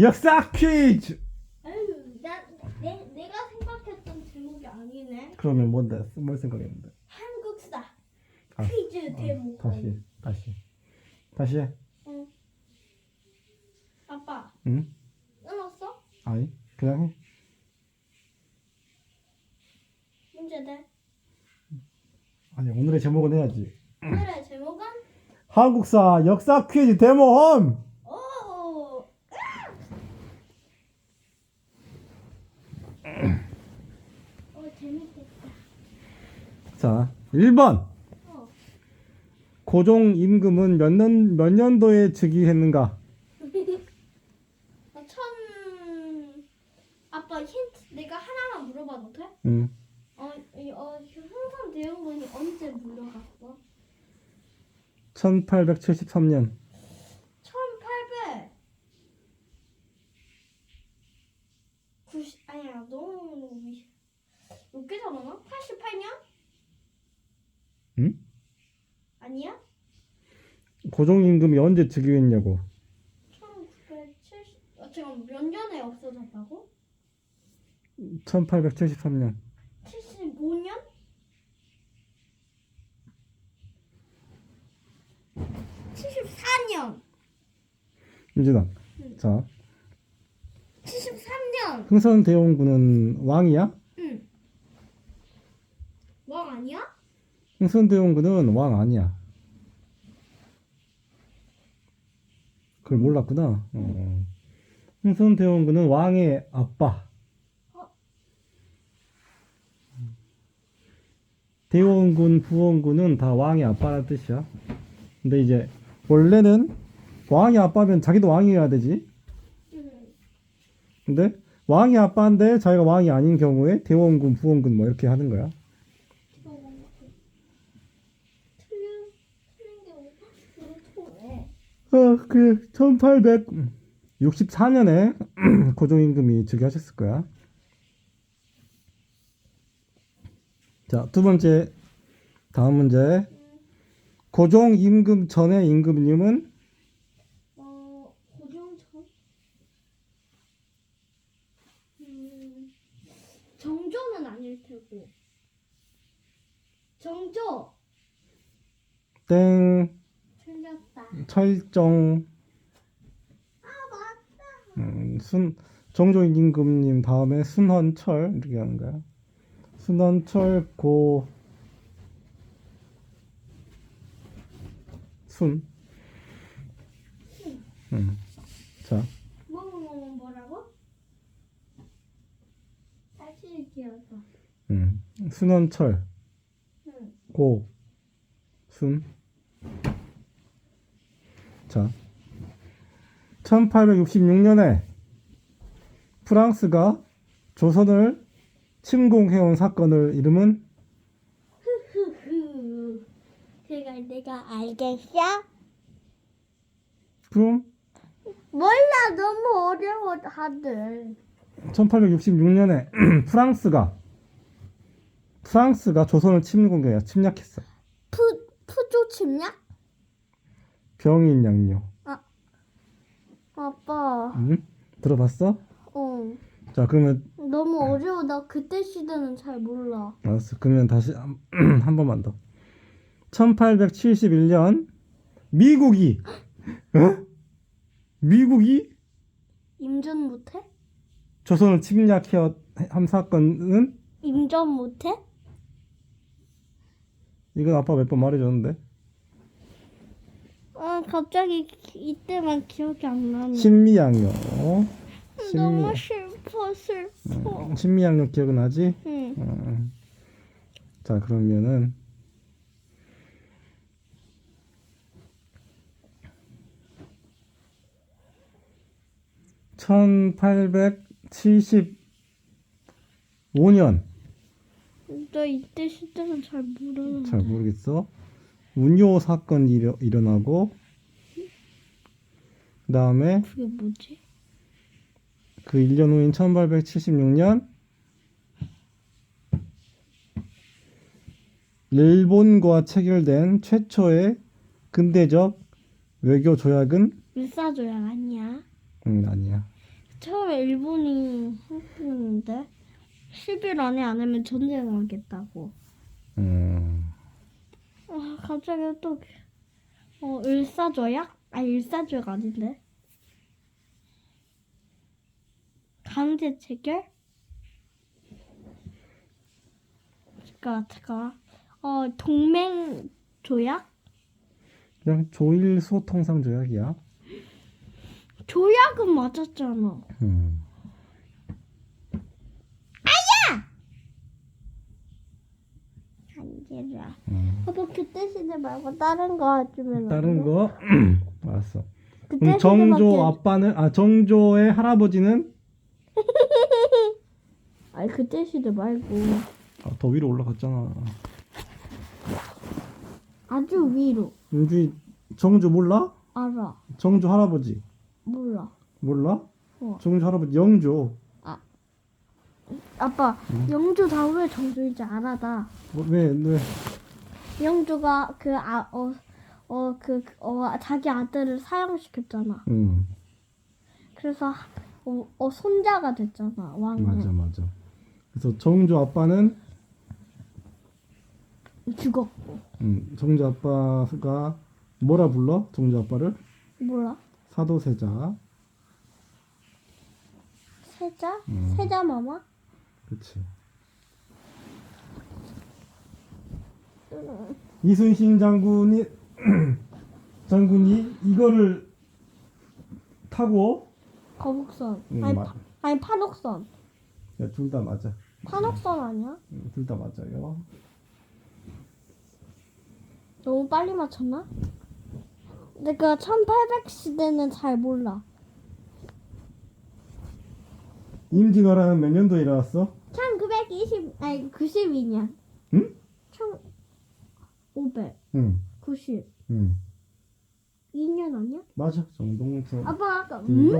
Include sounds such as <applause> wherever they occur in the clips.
역사 퀴즈. 아유, 나, 내, 내가 생각했던 제목이 아니네. 그러면 뭔데? 뭘 생각했는데? 한국사 아, 퀴즈 아, 제목. 다시 다시 다시 해. 응. 아빠, 응? 끊었어? 아니 그냥 해. 문제 돼. 아니 오늘의 제목은 해야지. 오늘의 제목은 한국사 역사 퀴즈 대모험. 오. 어 재밌겠다. 자, 1번. 어. 고종 임금은 몇 년 몇 년도에 즉위했는가? <laughs> 나 천. 아빠 힌트 내가 하나만 물어봐도 돼? 응. 어, 이, 어, 흥선 대원군이 언제 물러갔어? 1873년. 1800. 90 아니야 너무 위- 높게 잡았나? 88년? 응? 아니야? 고종 임금이 언제 즉위했냐고. 1970. 어, 지금 몇 년에 없어졌다고? 1873년. 75년? (74년) 임진아. 응. 자, 73년 흥선 대원군은 왕이야? 응. 왕 아니야? 흥선대원군은 왕 아니야. 그걸 몰랐구나. 어. 흥선대원군은 왕의 아빠. 대원군, 부원군은 다 왕의 아빠라는 뜻이야. 근데 이제 원래는 왕이 아빠면 자기도 왕이어야 되지. 응. 근데 왕이 아빠인데 자기가 왕이 아닌 경우에 대원군, 부원군 뭐 이렇게 하는 거야. 틀린 틀린 게 어디 왜? 어, 그 1864년에 고종 임금이 즉위하셨을 거야. 자, 두 번째 다음 문제. 고종 임금 전의 임금님은 어 고정청 음 정조는 아닐 테고 정조 땡 틀렸다 철정 음, 순 정조 임금님 다음에 순헌철 이렇게 하는 거야. 순헌철 고 순. 음. 자, 뭐 뭐뭐 뭐라고 다시 기억해 음. 순헌철 응 고 순. 자, 1866년에 프랑스가 조선을 침공해온 사건을 이름은? <laughs> 그걸 내가 알겠어? 그럼? 몰라 너무 어려워 다들. 1866년에 <clears throat> 프랑스가 프랑스가 조선을 침공해 침략했어. 푸 푸조 침략 병인 양요. 아빠 응? 들어봤어? 어 자, 그러면 너무 어려워. 나 그때 시대는 잘 몰라. 알았어. 그러면 다시 한, <clears throat> 한 번만 더. 1871년 미국이 <gasps> 어? 미국이 임전 못해? 조선을 침략해 한 사건은 임전 못해? 이건 아빠 몇 번 말해줬는데 아 갑자기 기- 이때만 기억이 안 나네. 신미양요. 너무 신미 슬퍼 슬퍼. 음, 신미양요 기억은 나지? 응. 어. 자 그러면은 (1875년) 나 이때 시대는 잘 모르는. 잘 모르겠어 운요 사건이 일어, 일어나고 그 다음에 그게 뭐지? 그 1년 후인 1876년 일본과 체결된 최초의 근대적 외교 조약은 일사조약 아니야? 음, 아니야. 처음에 일본이 했는데 10일 안에 안 하면 전쟁 하겠다고. 음. 아, 갑자기 또 어, 일사조약? 아, 일사조약 아닌데. 강제 체결? 잠깐, 잠깐. 어, 동맹 조약? 그냥 조일 소통상 조약이야. 조약은 맞았잖아. 음. 아니라. 음. 아빠 그때 시대 말고 다른 거 해주면 안 다른 돼? 거 <clears throat> 알았어. 그때 그럼 정조 아빠는 아 정조의 할아버지는 <laughs> 아니 그때 시대 말고 아, 더 위로 올라갔잖아. 아주 위로 윤주이 정조 몰라? 알아 정조 할아버지 몰라 몰라? 어. 정조 할아버지 영조. 아빠 음. 영조 다음에 알아 나 뭐, 왜 왜? 영조가 그 아 어 어 그 어 자기 아들을 사형시켰잖아 응 그래서 어, 어 손자가 됐잖아 왕은 맞아 맞아. 그래서 정조 아빠는 죽었고 음, 정조 아빠가 뭐라 불러? 정조 아빠를 몰라 사도세자. 세자 음. 세자 마마 그치. 이순신 장군이 <clears throat> 장군이 이거를 타고 거북선 음, 아니 마- 파, 아니 판옥선 둘 다 맞아. 판옥선 아니야 둘 다 맞아요. 너무 빨리 맞췄나? 내가 1800 시대는 잘 몰라. 임진왜란은 몇 년도에 일어났어? 1920 아니 92년. 응? 1500 응. 90 응. 2년 아니야? 맞아. 정동서. 아빠 아까 음?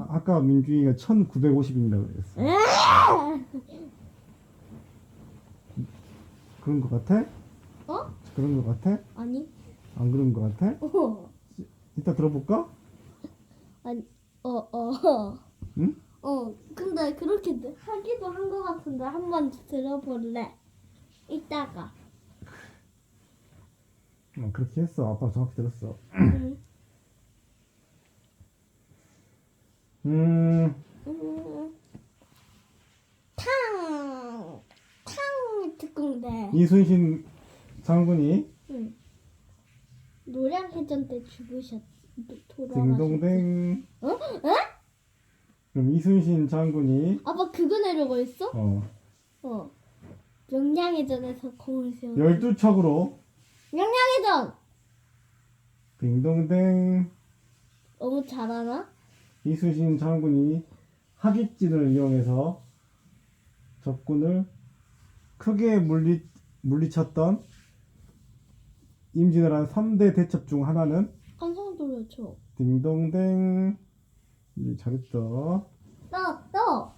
아, 아까 민주이가 1950이라고 그랬어. 에? 그런 거 같아? 어? 그런 거 같아? 아니. 안 그런 거 같아? 어. 이따 들어볼까? 아니. 어 어. 응? 어. 근데 그렇게 하기도 한 것 같은데 한번 들어볼래. 이따가. 어, 그렇게 했어. 아빠 정확히 들었어. 응. 음, 음. 탕. 탕 특공대. 이순신 장군이 응. 노량해전 때 죽으셨 돌아가셨. 딩동댕. 어? 어? 그럼 이순신 장군이 아빠 그거 내려고 했어? 어, 어. 명량해전에서 공을 세워. 12척으로 명량해전 딩동댕 너무 잘하나? 이순신 장군이 하객진을 이용해서 적군을 크게 물리, 물리쳤던 임진왜란 3대 대첩 중 하나는 한성 돌려줘. 딩동댕 이 잘했다 또 또.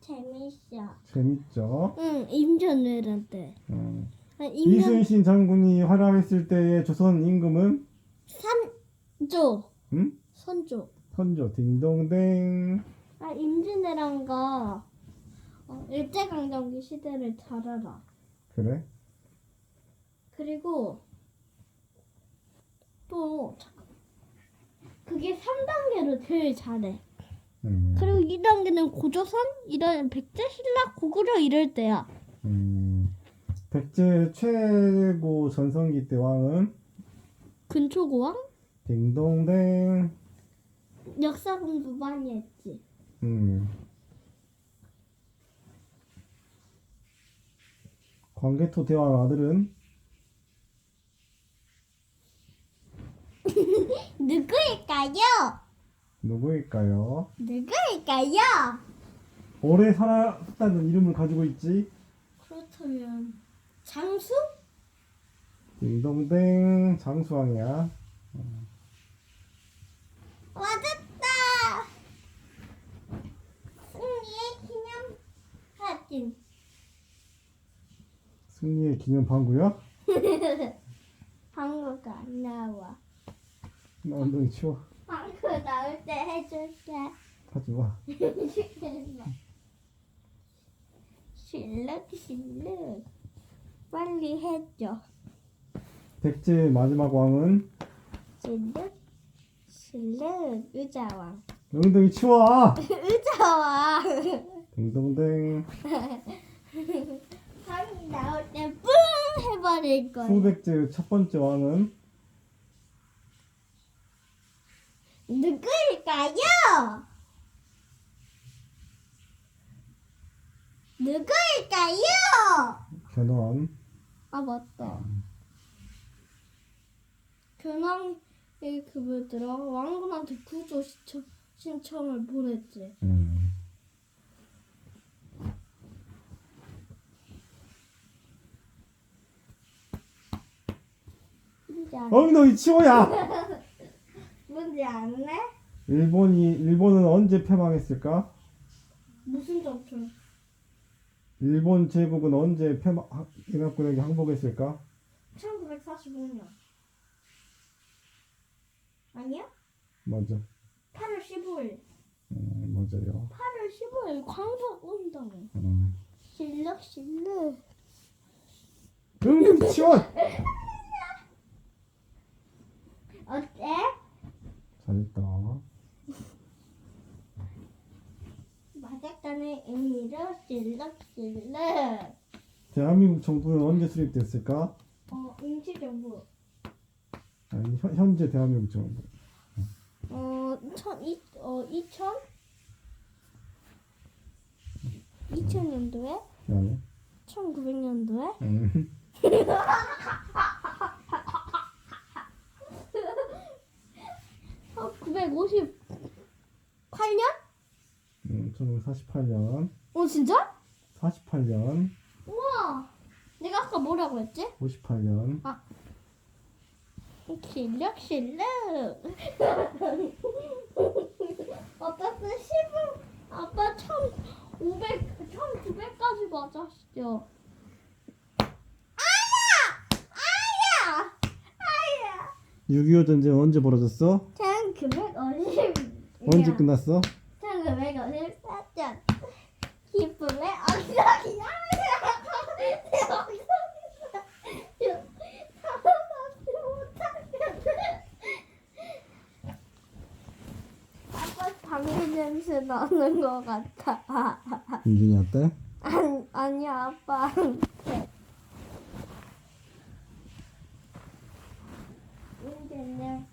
재밌어. 재밌죠 응 임전왜란 때. 음. 아, 임전 이순신 장군이 활약했을 때의 조선 임금은 산조 응? 선조. 선조 딩동댕 아 임진왜란과 어, 일제강점기 시대를 잘 알아. 그래 그리고 또 잠깐. 그게 3단계로 제일 잘해. 음. 그리고 2단계는 고조선 이런 백제 신라 고구려 이럴 때야. 음. 백제 최고 전성기 때 왕은 근초고왕 딩동댕 역사 공부 많이 했지. 음. 광개토 대왕 아들은 <laughs> 누구일까요? 누구일까요? 누구일까요? 오래 살았다는 이름을 가지고 있지 그렇다면 장수? 딩동댕 장수왕이야 맞았다. 승리의 기념 사진. 승리의 기념 방구야? <laughs> 방구가 안 나와. 나 엉덩이 치워 방구 나올 어때 해줄게. 하지 마. <laughs> 실력 실력. 빨리 해줘. 백제 마지막 왕은 실력 실력 의자왕. 엉덩이 치워. <laughs> 의자왕. 딩동댕. <laughs> 방이 나올 때 뿡 해버릴 거야. 수백제 첫 번째 왕은 누구일까요? 누구일까요? 견훤. 아 맞다. 근황이 그 뭐더라 왕군한테 구조 신청 신청을 보냈지. 음. 안 엉덩이 치워야. 뭔지 안 해? 일본이 일본은 언제 패망했을까? 무슨 전투? 일본 제국은 언제 패망 연합군에게 항복했을까? 1945년. 아니야? 맞아. 8월 15일. 음, 맞아요. 8월 15일 광복 운동. 음. 실력 실력. 엉덩이 치워. <laughs> 어때? 잘했다. 대한민국 정부는 언제 수립됐을까? 어, 임시정부. 아니, 현, 현재 대한민국 정부. 어, 천, 이, 어, 2000? 년도에? 미안해. 1900년도에? 응. 1958년? 음, 1948년, 어 진짜? 48년, 우와. 내가 아까 뭐라고 했지? 58년, 아. 실력실력. <laughs> 아빠 그 10분 아빠 1,500 1,900까지 맞았어. 아야! 아야! 아야! 6.25 전쟁 언제 벌어졌어? 제 언제 끝났어? 1954년. 기쁨의 엉덩이. 아빠 방귀 냄새 나는 것 같아. 민준이 어때? 아니, 아니야, 아빠. 문제네.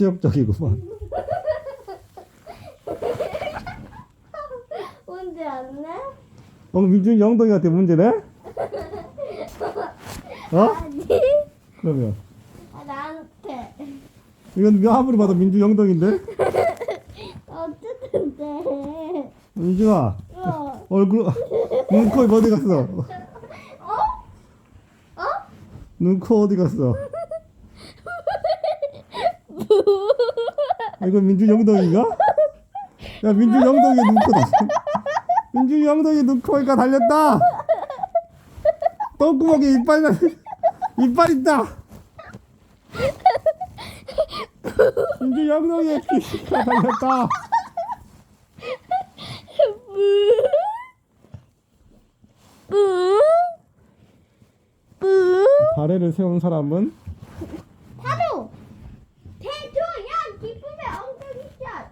취업적이구만. <laughs> 문제 안 내? 어, 민준이 엉덩이한테 문제네? <laughs> 어? 아니. 그러면 아, 나한테. 이건 아무리 봐도 민준이 엉덩인데? <laughs> 어쨌든 돼. 민준아 어. 얼굴 눈, 코, 입 어디 갔어? 어? 어? 눈, 코 어디 갔어? 아, 이건 민준이 엉덩이인가? 야 민준이 엉덩이에 눈코다 민준이 엉덩이에 눈코가 달렸다 똥구멍에 이빨 나 이빨 있다 민준이 엉덩이에 피가 달렸다 뿌. 뿌. 발해를 세운 사람은 바로 대조양 기쁨의 엉덩이 샷.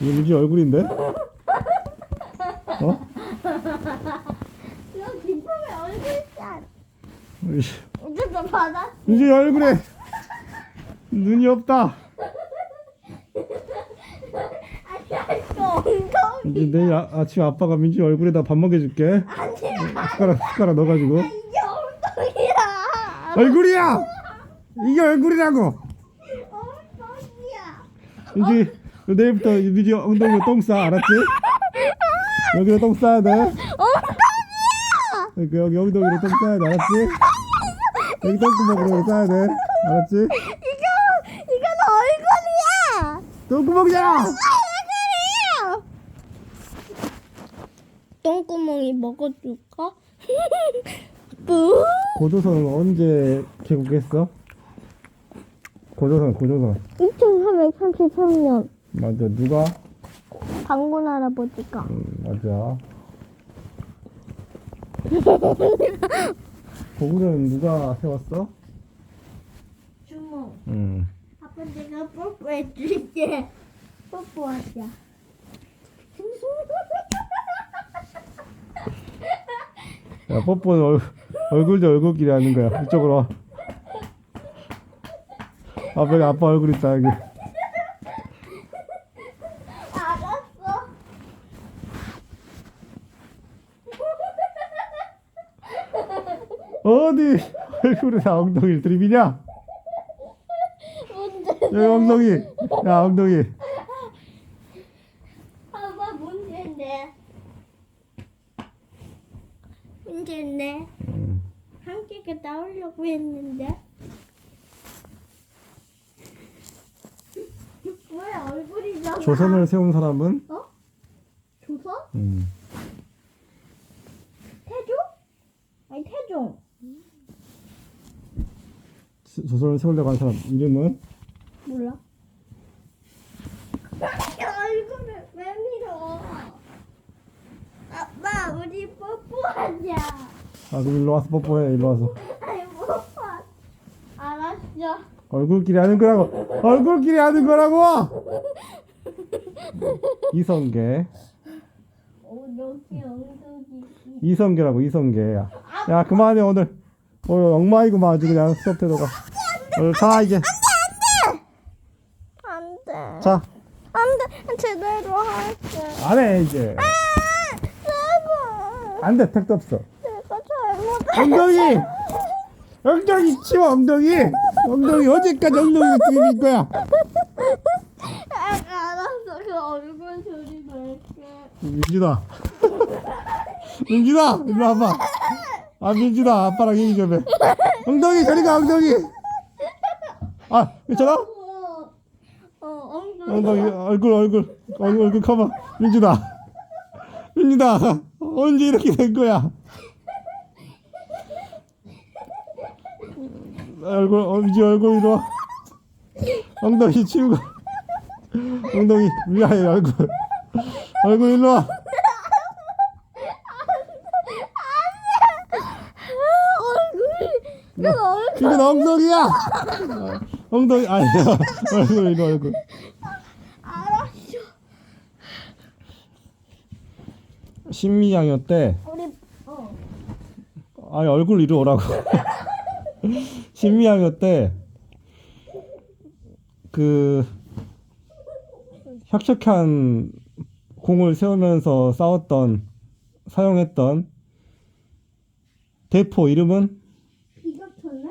이게 민준이 얼굴인데? 어? 이거 기쁨의 얼굴 샷. 으이씨. 어쨌든 받았어. 민준이 얼굴에 눈이 없다 아니야 이거 엉덩이. 이제 내일 아, 아침 아빠가 민준이 얼굴에다 밥 먹여줄게 아니야. 숟가락 숟가락 넣어가지고 이게 엉덩이야. 얼굴이야 이게 얼굴이라고 엉덩이야. 민준이 내일부터 이 민준이 엉덩이에 똥싸 알았지? 여기로 똥 싸야 돼 엉덩이야. 여기, 여기 엉덩이로 똥 싸야 돼 알았지? 여기 똥구멍으로 싸야 돼 알았지? 이거 이건 얼굴이야. 똥구멍이잖아 얼굴이야. 똥구멍이 먹어줄까? <laughs> 뿌. 고조선은 언제 개국했어? 고조선 고조선 2333년 맞아. 누가? 장군 할아버지가. 음, 맞아. <laughs> 고구려는 누가 세웠어? 주모. 음. 아빠 내가 뽀뽀해 줄게. 뽀뽀하자. 야 뽀뽀는 얼, 얼굴 대 얼굴끼리 하는 거야. 이쪽으로 와. 앞에 아빠 얼굴 있다 여기 알았어 어디 다 엉덩이를 들이미냐 문제 여기 엉덩이 야 엉덩이 아빠 문제인데 문제인데 음. 한 개가 나오려고 했는데 왜 얼굴이잖아 조선을 세운 사람은 어? 조선? 음. 태종? 아니 태종 조- 조선을 세우려고 한 사람. 이름은? 몰라. 얼굴을 왜 밀어? 아빠 우리 뽀뽀하자. 아 그럼 일로 와서 뽀뽀해. 일로 와서. 아이 뽀뽀 알았어. 얼굴끼리 하는 거라고. 얼굴끼리 하는 거라고! 이성계. 어 여기 엉덩이. 이성계라고 이성계. 야, 야 그만해 오늘 오늘 엉망이구만 아주 그냥 수업 태도가. 오늘 자 이제. 안 돼. 자. 안 돼 제대로 할게. 안 해 이제. 제발. 안 돼 택도 없어. 내가 잘못 엉덩이! 엉덩이 치워 엉덩이. 엉덩이 어제까지 엉덩이를 들이밀 거야? 알았어. 그 얼굴 소리 낼게. 민준아. 민준아 일로 와봐 아 민준아 아빠랑 얘기 좀 해. 엉덩이 저리 가 엉덩이. 아 괜찮아? 어, 어 엉덩이. 엉덩이 얼굴 얼굴 얼굴 얼굴 커봐. 민준아. 민준아 언제 이렇게 된 거야? 얼굴 어, 민준 얼굴 이리 와. 엉덩이 치우고. 엉덩이 미안해 얼굴. 얼굴 일로 와 얼굴이 그 얼굴 이건 엉덩이야. 엉덩이 아니야. 얼굴 이리 와, 얼굴. 알았어. 신미양요 때? 우리 어. 아니 얼굴 이리 오라고. 신미양요 때? 그 혁혁한 공을 세우면서 싸웠던 사용했던 대포 이름은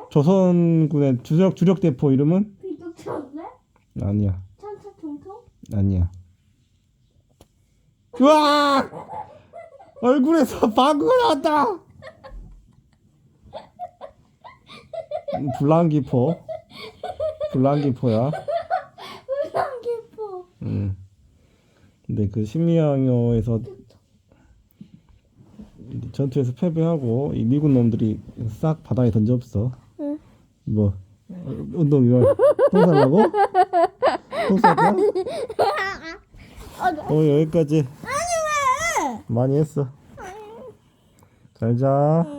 조선군의 주력 주력 대포 이름은? 비격쳤네 아니야. 천차 통통? 아니야. 우와! 얼굴에서 방구가 나왔다! 불랑기포. 불랑기포야. 울랑기포. 음. 근데 그 신미양요에서 전투에서 패배하고 이 미군 놈들이 싹 바다에 던져없어. 응. 뭐 어, 운동 이걸 똥 살라고? 똥 쌀까? 어, 어 여기까지 많이 했어. 잘 자. 응.